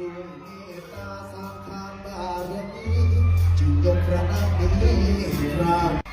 ด้วยเมตตาสร้างทานบารมีจึงยกพระนามนี้พระ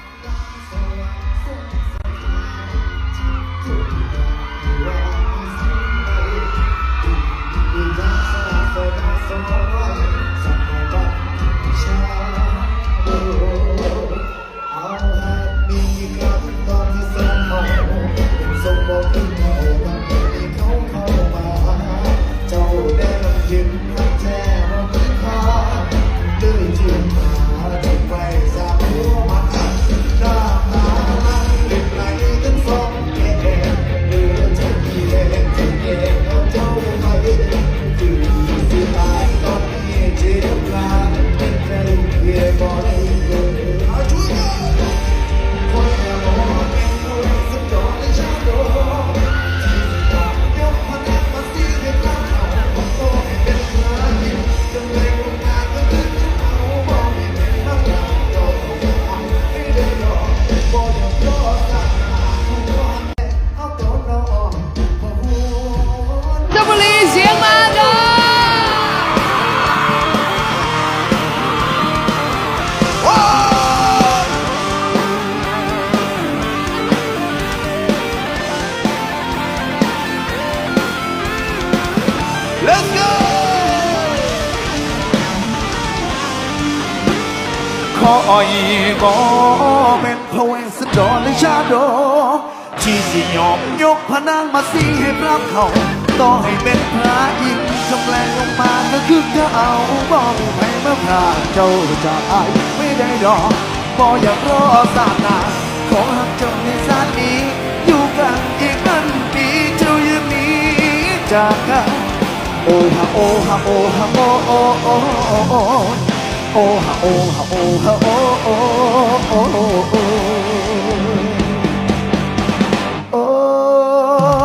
อ้อยก็เป็นพระเวสสันดรในชาดกที่สิยอมยกพระนางมาสีให้พระเขาต่อให้เป็นพระอินทร์จำแรงลงมาก็คือจะเอาบอกให้เมื่อพระเจ้าจะอายไม่ได้ดอกบออยากรอสานาขอหักเจ้าในชาตนี้ อยู่กันอีกนันปีเจ้ายังนี้จากกันโอ้ฮะโอ้ฮะโอ้ฮะโอ้โอ้โอ้ โอ้โอฮะโอ้ฮะโอ้ฮะโอ้โอ้โอโอโอ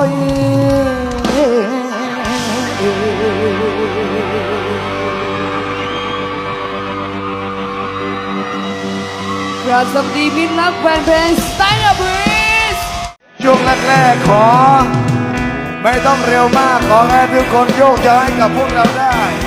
ยกราบสวัสดีมิตรรักแฟนเพลงสไตล์บริสช่วงแรกๆขอ ไม่ต้องเร็วมากขอให้ทุกคนโยกย้ายกับพวกเราได้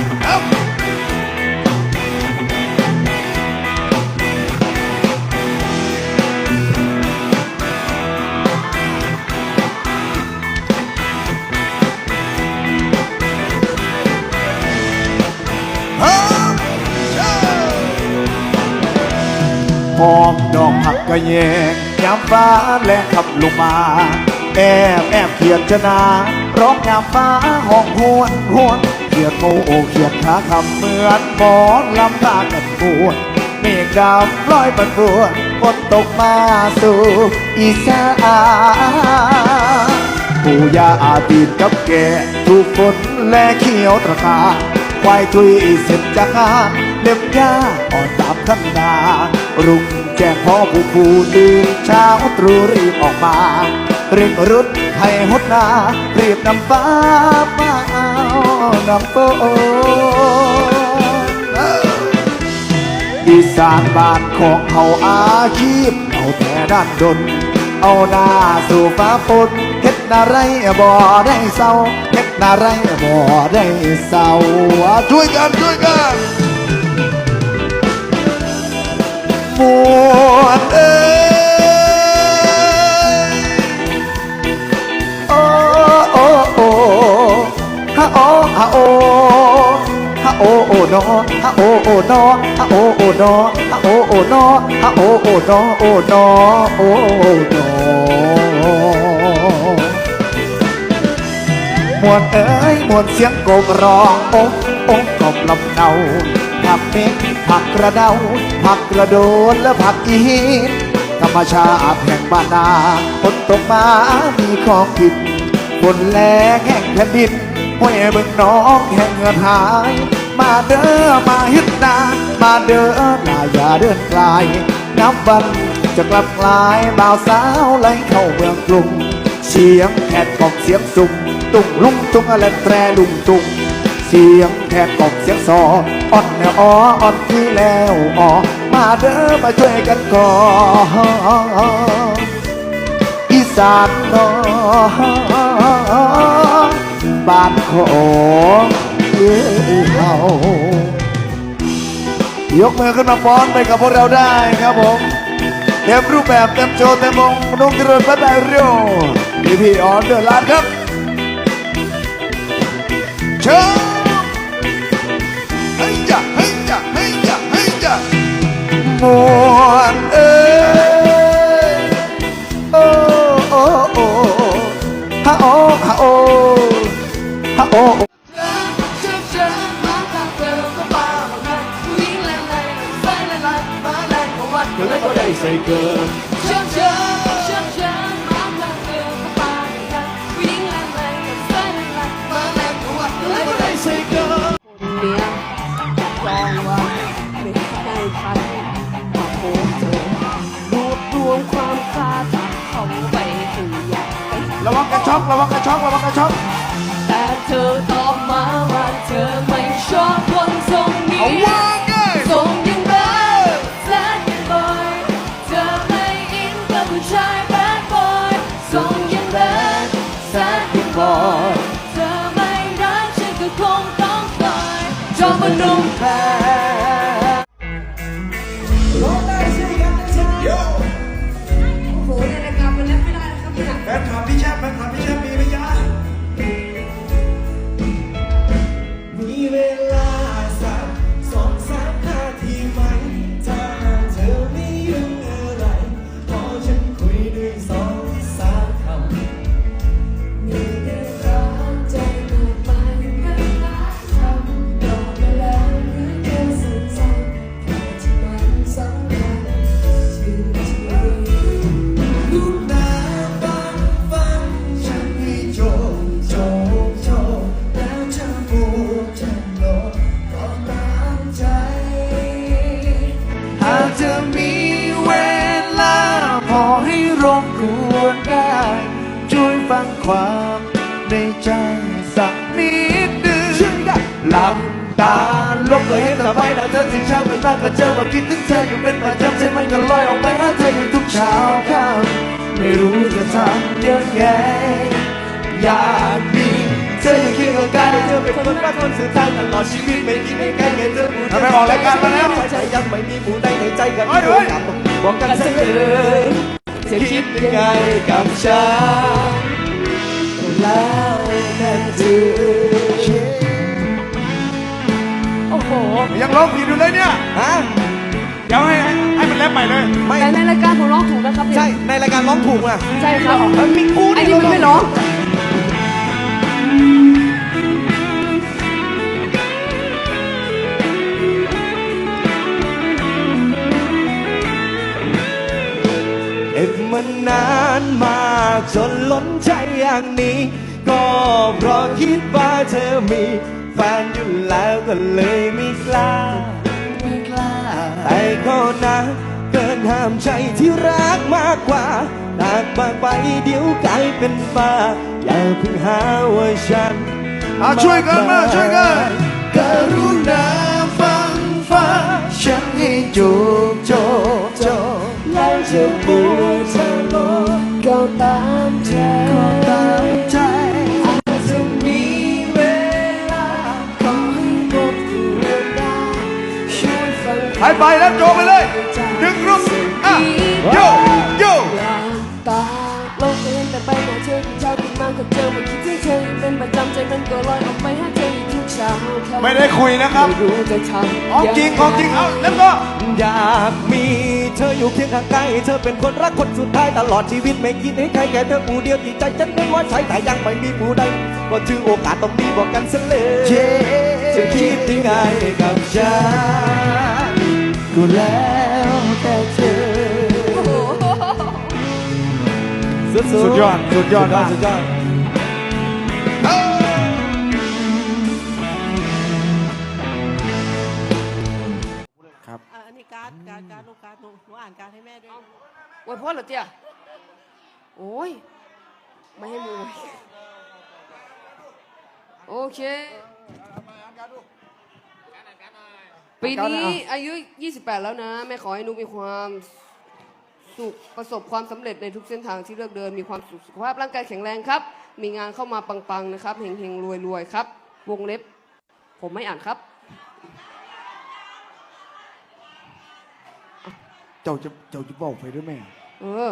ะแยงยามฟ้าแลงขับลงมา แอบแอบเขียนชนะร้องยามฟ้าห้องหวนหวนเขียนโมโอเขียนขาคำเหมือนหมอนลำตากันปวดเมฆดำลอยปันปวนฝนตกมาสู่อีสานปู่ย่าอาตีนกับแกถูกฝนและเขียวตระกาควายทุยเสร็จจากงานเล็บยาอ่อนตามข้งนารุ่ง แจ้งพ่อผู้ผู้ตื่นเช้าตรู่รีบออกมาเร่งรุดให้หดนารีบนำฟ้ามาเอานำโปอีสานบ้านของเขาอาชีพเอาแต่ด้านดน เอาหน้าสู่ฟ้าฝนเฮ็ดนาไรบ่ได้เศร้าเฮ็ดนาไรบ่ได้เศร้าช่วยกันช่วยกัน ពួតអើយអូអូអូហាអូហាអូហាអូអូណូហាអូអូណូហាអូអូណូហាអូអូណូហាអូអូណូអូណូអូណូមួនអើយមួនសៀងកោបរងអូអូកុំលំដៅ ผักเม็กผักกระเดาผักกระโดนและผักอีหินธรรมชาติแห่งบ้านนาฝนตกมามีของกินฝนแรงแห่งแผ่นดินห้วยเบิ่งน้องแห่งเงินหาย มาเด้อมาฮ็ดนามาเด้อลาอย่าเดินไกลนับวันจะกลับกลายบ่าวสาวไหลเข้าเมืองกรุงเสียงแคดกอมเสียงสุ่มตุ้งลุงตุ้งอะไรแตรลุงตุ้ง สียงแคดกล่อมเสียงซออ่อนแนวอ้ออ่อนที่แล้วอ้อมาเด้อมาช่วยกันก่อนอีสานนอบ้านของเขายกมือขึ้นมาฟ้อนไปกับพวกเราได้ครับผมเต็มรูปแบบเต็มโชว์เต็มวงนุ่งกระโดดพัดไดเรียวพี่พี่ออนเดอร์ลานครับเชิญ อนเอ้ยโอ้โอ้โอ้ฮะโอ้ฮะโอ้ฮะโอ้เลยก็ได้ใส่เกิน ระวังกระช็อกระวังกระช็อกระวังกระช็อกแต่เธอตอบมาว่าเธอไม่ชอบคนทรงนี้เอาวางไงทรงยังแบดแซดยังบอยเธอไม่อินกับผู้ชายแบดบอยทรงยังแบดแซดยังบอยเธอไม่รักฉันก็คงต้องปล่อยจอมมันนุ่มแพ้โลับพี่ ฟังความในใจสักนิดหนึ่งหลับตาลบก็เห็นแต่ใบหน้าเธอที่ช่างเป็นมากก็เจอว่าคิดถึงเธออยู่เป็นประจำใจมันก็ลอยออกไปหาเธออยู่ทุกเช้าค่ำไม่รู้จะทำยังไงอยากมีเธออยู่เคียงข้างกายเธอเป็นคนรักคนสุดท้ายตลอดชีวิตไม่คิดไม่ไกลแค่เธอผู้เดียวทำไมออกรายการมาแล้วใจยังไม่มีผู้ใดในใจกันเฮ้ยเฮ้ยบอกกันสักเลย จะคิดยังไงกับฉันแล้วแต่เธอโอ้โห ยังร้องผิดอยู่เลยเนี่ย ฮะ เดี๋ยวให้ให้มันแลบใหม่เลย ไม่แต่ในรายการผมร้องถูกนะครับเนี่ยใช่ในรายการร้องถูกอะใช่ครับมันมีกูอันนี้มันไม่ร้อง นนานมากจนล้นใจอย่างนี้ ก็เพราะคิดว่าเธอมีแฟนอยู่แล้วก็เลยไม่กล้าไม่กล้าแต่ก็นะเกินห้ามใจที่รักมากกว่าหากมากไปเดี๋ยวกลายเป็นบ้าอย่าเพิ่งหาว่าฉันอะช่วยกันมาช่วยกันกรุณาฟังฟังฉันให้จูบโจบโจบแล้วจะพูดจะบอก ก็ตามใจก็ตามใจอาจจะมีเวลาขอให้รบกวนได้ช่วยฟังไปไปแล้วโจบไปเลยดึงรุมอะโยโยหลับตาโลกเห็นแต่ใบหน้าเธอที่เช้าตื่นมาก็เจอมันคิดถึงเธออยู่เป็นประจำใจมันก็ลอยออกไปหาเธออยู่ทุกเช้าค่ำไม่ได้คุยนะครับไม่รู้จะทำของจริงของจริงเอาแล้วก็ อยากมีเธออยู่เคียงข้างกายเธอเป็นคนรักคนสุดท้ายตลอดชีวิตไม่คิดให้ใครแค่เธอผู้เดียวที่ใจฉันนั้นว่าใช้แต่ยังไม่มีผู้ใดก็ถือโอกาสต้องมีบอกกันเสเลยเจจะคิดยังไงกับฉันก็แล้ว สุดสุดยอด สุดยอดมากสุดยอดอะอันนี้การ์ดการ์ดการ์ดลูกการ์ดหนูหนูอ่านการ์ดให้แม่ด้วยไว้พ่อเหรอเจ๊ยโอ้ยไม่ให้มูไว้โอเคปีนี้อายุ 28 แล้วนะ แม่ขอให้นุกมีความ สุขประสบความสำเร็จในทุกเส้นทางที่เลือกเดินมีความสุขสุขภาพร่างกายแข็งแรงครับ มีงานเข้ามาปังๆนะครับเฮงๆรวยรวยครับ วงเล็บ ผมไม่อ่านครับ เจ้าจะเจ้าจะบอกไปด้วยไหมเออ